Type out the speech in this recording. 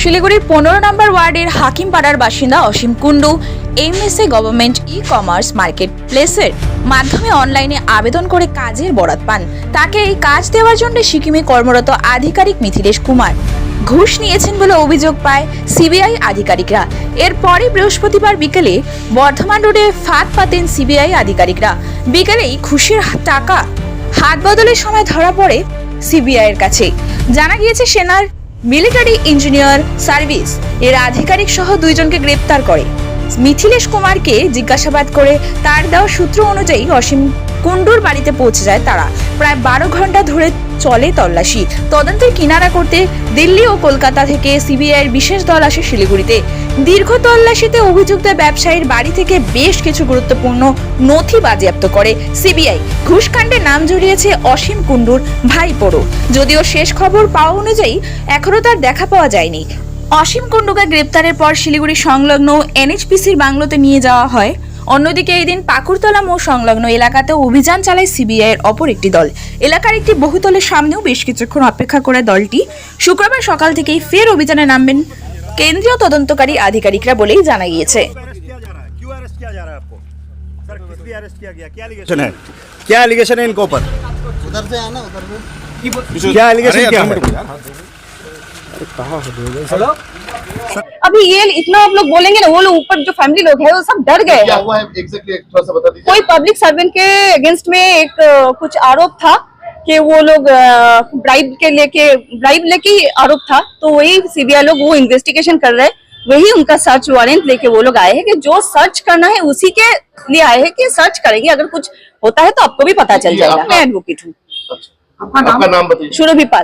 শিলিগুড়ির পনেরো নম্বর ওয়ার্ডের হাকিমপাড়ার বাসিন্দা Asim Kundu, MSA government e commerce market প্লেসের মাধ্যমে অনলাইনে আবেদন করে কাজের বরাত পান। তাকে এই কাজ দেওয়ার জন্য সিকিমে কর্মরত আধিকারিক মিথিলেশ কুমার ঘুষ নিয়েছেন বলে অভিযোগ পায় সিবিআই আধিকারিকরা। এরপরে বৃহস্পতিবার বিকেলে বর্ধমান রোডে ফাঁদ পাতেন সিবিআই আধিকারিকরা। বিকেলেই ঘুষের টাকা হাত বদলের সময় ধরা পড়ে সিবিআই এর কাছে। জানা গিয়েছে, সেনার মিলিটারি ইঞ্জিনিয়ার সার্ভিস। এর আধিকারিক সহ দুইজনকে গ্রেপ্তার করে। মিথিলেশ কুমারকে জিজ্ঞাসাবাদ করে তার দেওয়া সূত্র অনুযায়ী অসীম কুণ্ডুর বাড়িতে পৌঁছে যায় তারা। প্রায় বারো ঘণ্টা ধরে চলে তল্লাশি। তদন্তের কিনারা করতে দিল্লি ও কলকাতা থেকে সিবিআইয়ের বিশেষ দল আসে শিলিগুড়িতে। দীর্ঘ তল্লাশিতে অভিযুক্ত ব্যবসায়ীর বাড়ি থেকে বেশ কিছু গুরুত্বপূর্ণ নথি বাজেয়াপ্ত করে সিবিআই। ঘুষকাণ্ডে নাম জড়িয়েছে অসীম কুণ্ডুর ভাইপোড়ো যদিও শেষ খবর পাওয়া অনুযায়ী এখনও তার দেখা পাওয়া যায়নি। অসীম কুণ্ডুকে গ্রেপ্তারের পর শিলিগুড়ি সংলগ্ন এনএইচপিসির বাংলোতে নিয়ে যাওয়া হয়। অন্যদিকে এই দিন পাকুড়তলা মোড় সংলগ্ন এলাকাতে অভিযান চালায় সিবিআই এর অপর একটি দল এলাকার একটি বহুতলের সামনেও বেশ কিছুক্ষণ অপেক্ষা করে দলটি শুক্রবার সকাল থেকেই ফের অভিযানে নামবেন কেন্দ্রীয় তদন্তকারী আধিকারিকরা বলেই জানা গিয়েছে अरेस्ट किया जा रहा है क्यों अरेस्ट किया जा रहा है आपको सर किस लिए अरेस्ट किया गया क्या एलिगेशन है क्या एलिगेशन है इनके ऊपर उधर से आना उधर से क्या एलिगेशन क्या है अभी ये इतना आप लोग बोलेंगे ना वो लोग ऊपर जो फैमिली लोग है वो सब डर गए क्या हुआ है? एग्जैक्टली थोड़ा सा बता दीजिए। कोई पब्लिक सर्वेंट के अगेंस्ट में एक कुछ आरोप था कि वो लोग ब्राइब के लेके ब्राइब लेके आरोप था तो वही सीबीआई लोग वो इन्वेस्टिगेशन कर रहे हैं। वही उनका सर्च वारंट लेके वो लोग आए हैं कि जो सर्च करना है उसी के लिए आए हैं कि सर्च करेंगे। अगर कुछ होता है तो आपको भी पता चल जाएगा। मैं एडवोकेट हूँ। अच्छा आपका नाम बताइए। सुरभि पाल